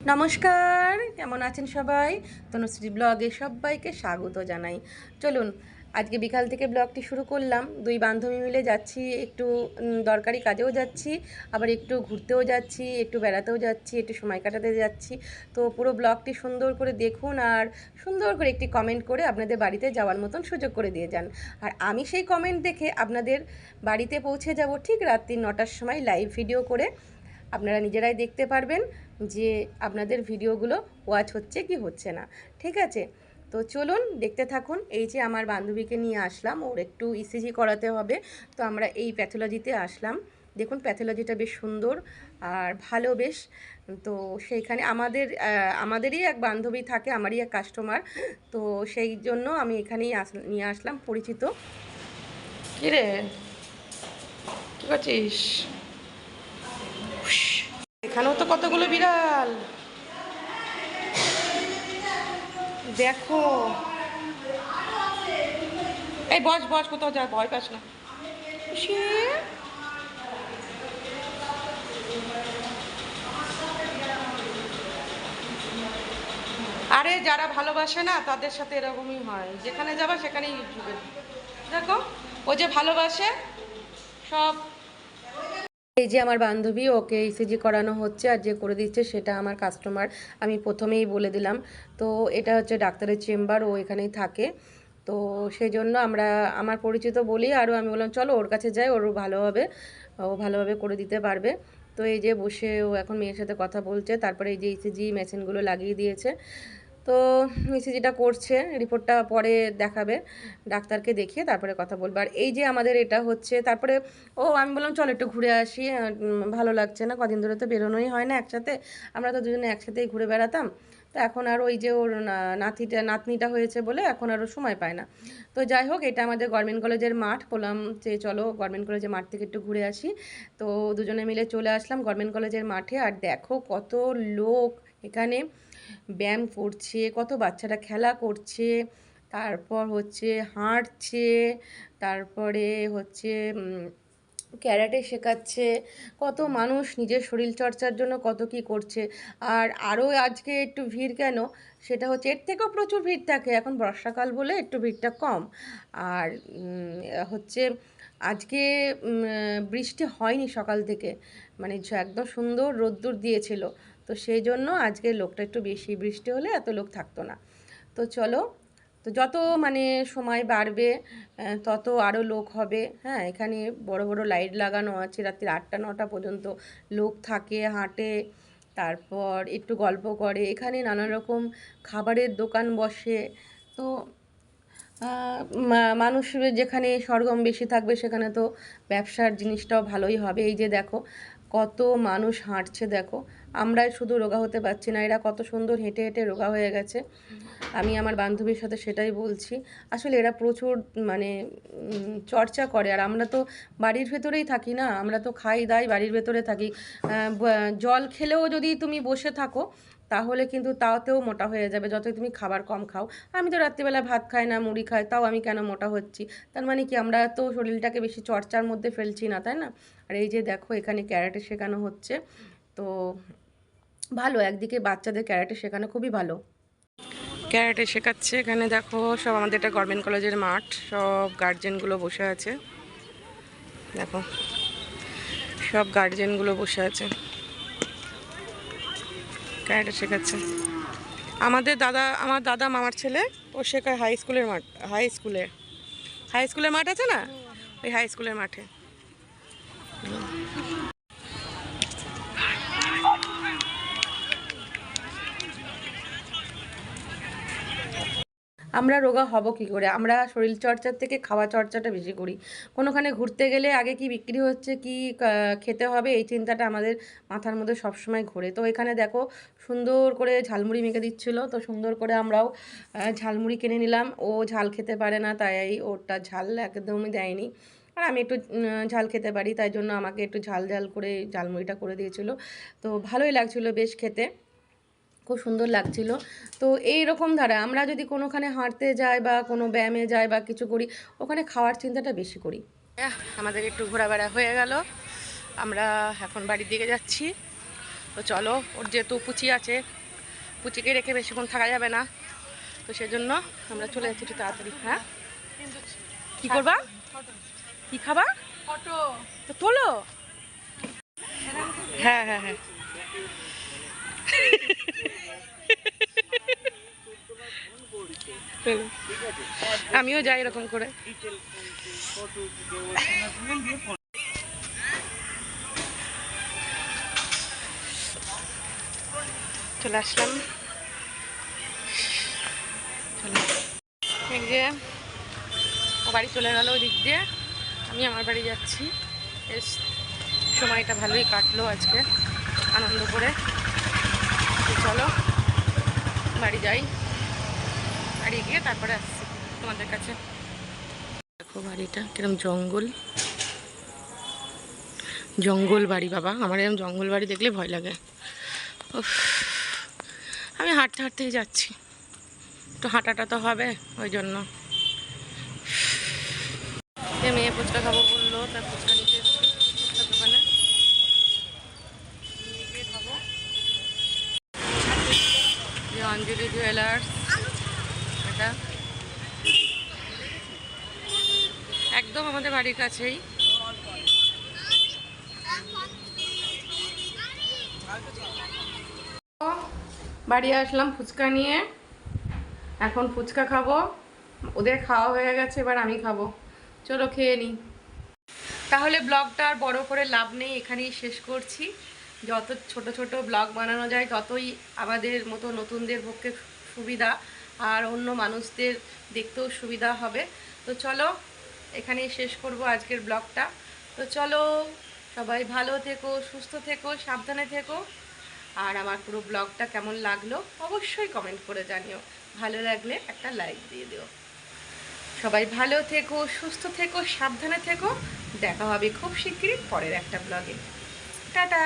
নমস্কার, কেমন আছেন সবাই? তনুশ্রী ব্লগে সবাইকে স্বাগত জানাই। চলুন, আজকে বিকাল থেকে ব্লগটি শুরু করলাম। দুই বান্ধবী মিলে যাচ্ছি, একটু দরকারি কাজেও যাচ্ছি, আবার একটু ঘুরতেও যাচ্ছি, একটু বেড়াতেও যাচ্ছি, একটু সময় কাটাতে যাচ্ছি। তো পুরো ব্লগটি সুন্দর করে দেখুন আর সুন্দর করে একটি কমেন্ট করে আপনাদের বাড়িতে যাওয়ার মতন সুযোগ করে দিয়ে যান। আর আমি সেই কমেন্ট দেখে আপনাদের বাড়িতে পৌঁছে যাব ঠিক রাত্রি নটার সময় লাইভ ভিডিও করে। আপনারা নিজেরাই দেখতে পারবেন যে আপনাদের ভিডিওগুলো ওয়াচ হচ্ছে কি হচ্ছে না। ঠিক আছে? তো চলুন দেখতে থাকুন। এই যে আমার বান্ধবীকে নিয়ে আসলাম, ওর একটু ইসিজি করাতে হবে। তো আমরা এই প্যাথোলজিতে আসলাম। দেখুন প্যাথোলজিটা বেশ সুন্দর আর ভালো বেশ। তো সেইখানে আমাদের আমাদেরই এক বান্ধবী থাকে, আমারই এক কাস্টমার তো সেই জন্য আমি এখানেই আস, নিয়ে আসলাম, পরিচিত। কিরে? কী করছিস? এখানেও তো কতগুলো বিড়াল? দেখো। এই বস বস কোথাও যা ভয় পাস না। আরে যারা ভালোবাসে না তাদের সাথে এরকমই হয়। যেখানে যাবা সেখানেই ঢুকে দেখো ও যে ভালোবাসে সব এই যে আমার বান্ধবী, ওকে ইসিজি করানো হচ্ছে আর যে করে দিচ্ছে সেটা আমার কাস্টমার আমি প্রথমেই বলে দিলাম। তো এটা হচ্ছে ডাক্তারের চেম্বার, ও এখানেই থাকে। তো সেই জন্য আমরা, আমার পরিচিত বলি, আরও আমি বললাম, চলো ওর কাছে যাই ওর ভালো হবে। ও ভালোভাবে করে দিতে পারবে। তো এই যে বসে ও এখন মেয়ের সাথে কথা বলছে, তারপরে এই যে ইসিজি মেশিনগুলো লাগিয়ে দিয়েছে। তো ইসিজিটা করছে, রিপোর্টটা পরে দেখাবে, ডাক্তারকে দেখিয়ে তারপরে কথা বলব। আর এই যে আমাদের এটা হচ্ছে, তারপরে, ও আমি বললাম, চল একটু ঘুরে আসি ভালো লাগছে না, কদিন ধরে তো বেরোনোই হয় না একসাথে, আমরা তো দুজনে একসাথেই ঘুরে বেড়াতাম। তো এখন আর ওই যে ওর নাতিটা, নাতনিটা হয়েছে বলে এখন আরও সময় পায় না। তো যাই হোক, এটা আমাদের গভর্নমেন্ট কলেজের মাঠ, বললাম যে চলো গভর্নমেন্ট কলেজের মাঠ থেকে একটু ঘুরে আসি। তো দুজনে মিলে চলে আসলাম গভর্নমেন্ট কলেজের মাঠে, আর দেখো কত লোক এখানে ব্যায়াম করছে, কত বাচ্চারা খেলা করছে, তারপর হচ্ছে হাঁটছে, তারপরে হচ্ছে ক্যারাটে শেখাচ্ছে, কত মানুষ নিজের শরীর চর্চার জন্য কত কি করছে। আর আরও আজকে একটু ভিড় কেন? সেটা হচ্ছে এর থেকেও প্রচুর ভিড় থাকে, এখন বর্ষাকাল বলে একটু ভিড়টা কম। আর হচ্ছে আজকে বৃষ্টি হয়নি সকাল থেকে মানে একদম সুন্দর রোদ্দুর দিয়েছিল। তো সেই জন্য আজকে লোকটা একটু বেশি বৃষ্টি হলে এত লোক থাকতো না। তো চলো, তো যত মানে সময় বাড়বে তত আরও লোক হবে। হ্যাঁ এখানে বড় বড় লাইট লাগানো আছে, রাত্রি আটটা, নটা পর্যন্ত লোক থাকে, হাঁটে, তারপর একটু গল্প করে। এখানে নানা রকম খাবারের দোকান বসে। তো মানুষ যেখানে সরগম বেশি থাকবে, সেখানে তো ব্যবসার জিনিসটাও ভালোই হবে। এই যে দেখো কত মানুষ হাঁটছে দেখো। আমরাই শুধু রোগা হতে পারছি না, এরা কত সুন্দর হেঁটে হেঁটে রোগা হয়ে গেছে। আমি আমার বান্ধবীর সাথে সেটাই বলছি। আসলে এরা প্রচুর মানে চর্চা করে। আর আমরা তো বাড়ির ভেতরেই থাকি না, আমরা তো খাই দাই বাড়ির ভেতরে থাকি। জল খেলেও যদি তুমি বসে থাকো তাহলে কিন্তু তাতেও মোটা হয়ে যাবে। যতই তুমি খাবার কম খাও। আমি তো রাত্রিবেলা ভাত খাই না, মুড়ি খাই, তাও আমি কেন মোটা হচ্ছি? তার মানে কি, আমরা তো শরীরটাকে বেশি চর্চার মধ্যে ফেলছি না, তাই না? আর এই যে দেখো, এখানে ক্যারাটে শেখানো হচ্ছে। তো ভালো, একদিকে বাচ্চাদের ক্যারাটে শেখানো খুবই ভালো। ক্যারাটে শেখাচ্ছে। এখানে দেখো, সব আমাদের এটা গভর্নমেন্ট কলেজের মাঠ। সব গার্জেনগুলো বসে আছে। দেখো, সব গার্জেনগুলো বসে আছে। ক্যারাটে শেখাচ্ছে। আমাদের দাদা, আমার দাদা মামার ছেলে, ও শেখায় হাই স্কুলের মাঠ হাই স্কুলে হাই স্কুলের মাঠ আছে না? ওই হাই স্কুলের মাঠে। আমরা রোগা হব কি করে? আমরা শরীর চর্চার থেকে খাওয়া চর্চাটা বেশি করি। কোনোখানে ঘুরতে গেলে আগে কি বিক্রি হচ্ছে, কি খেতে হবে, এই চিন্তাটা আমাদের মাথার মধ্যে সবসময় ঘোরে। তো এখানে দেখো, সুন্দর করে ঝালমুড়ি মেখে দিচ্ছিল, তো সুন্দর করে আমরাও ঝালমুড়ি কিনে নিলাম। ও ঝাল খেতে পারে না, তাই ওরটা ঝাল একদমই দেয়নি। আর আমি একটু ঝাল খেতে পারি, তাই জন্য আমাকে একটু ঝাল ঝাল করে ঝালমুড়িটা করে দিয়েছিল। তো ভালোই লাগছিল বেশ খেতে। খুব সুন্দর লাগছিল। তো এই রকম ধারা আমরা যদি কোনোখানে হাঁটতে যাই বা কোনো ব্যায়ামে যাই বা কিছু করি ওখানে খাওয়ার চিন্তাটা বেশি করি। আমাদের একটু ঘোরাবেড়া হয়ে গেল। আমরা এখন বাড়ির দিকে যাচ্ছি। তো চলো ওর যেহেতু পুচি আছে পুচিকে রেখে বেশিক্ষণ থাকা যাবে না। তো সেজন্য আমরা চলে যাচ্ছি একটু তাড়াতাড়ি হ্যাঁ? কি করবা? কি খাবা? তো তোলো। হ্যাঁ হ্যাঁ হ্যাঁ। চলো। আমিও যাই এরকম করে। চলে আসলাম। বাড়ি চলে গেল ওই দিক দিয়ে। আমি আমার বাড়ি যাচ্ছি। বেশ, সময়টা ভালোই কাটলো আজকে, আনন্দ করে। চলো, বাড়ি যাই। বাড়ি গিয়ে তারপরে আসছি তোমাদের কাছে। দেখো বাড়িটা, কিরম জঙ্গল। জঙ্গল বাড়ি, বাবা। আমার এরকম জঙ্গল বাড়ি দেখলে ভয় লাগে। আমি হাঁটতে হাঁটতেই যাচ্ছি। একটু হাঁটাটা তো হবে ওই জন্য। মেয়ে ফুচকা খাব বলল, তার ফুচকা নিতে এসেছি দোকানে। খাব। অঞ্জলি জুয়েলার্স এটা একদম আমাদের বাড়ির কাছেই। বাড়ি আসলাম ফুচকা নিয়ে। এখন ফুচকা খাব। ওদের খাওয়া হয়ে গেছে, এবার আমি খাব। চলো খেয়ে নিই তাহলে ব্লগটা আর বড় করে লাভ নেই, এখানেই শেষ করছি। যত ছোট ছোট ব্লগ বানানো যায়, ততই আমাদের মতো নতুনদের পক্ষে সুবিধা। আর অন্য মানুষদের দেখতেও সুবিধা হবে। তো চলো এখানেই শেষ করব আজকের ব্লগটা। তো চলো, সবাই ভালো থেকো, সুস্থ থেকো, সাবধানে থেকো। আর আমার পুরো ব্লগটা কেমন লাগল, অবশ্যই কমেন্ট করে জানিও। ভালো লাগলে একটা লাইক দিয়ে দিও। সবাই ভালো থেকো, সুস্থ থেকো, সাবধানে থেকো। দেখা হবে খুব শিগগিরই পরের একটা ব্লগে। টাটা!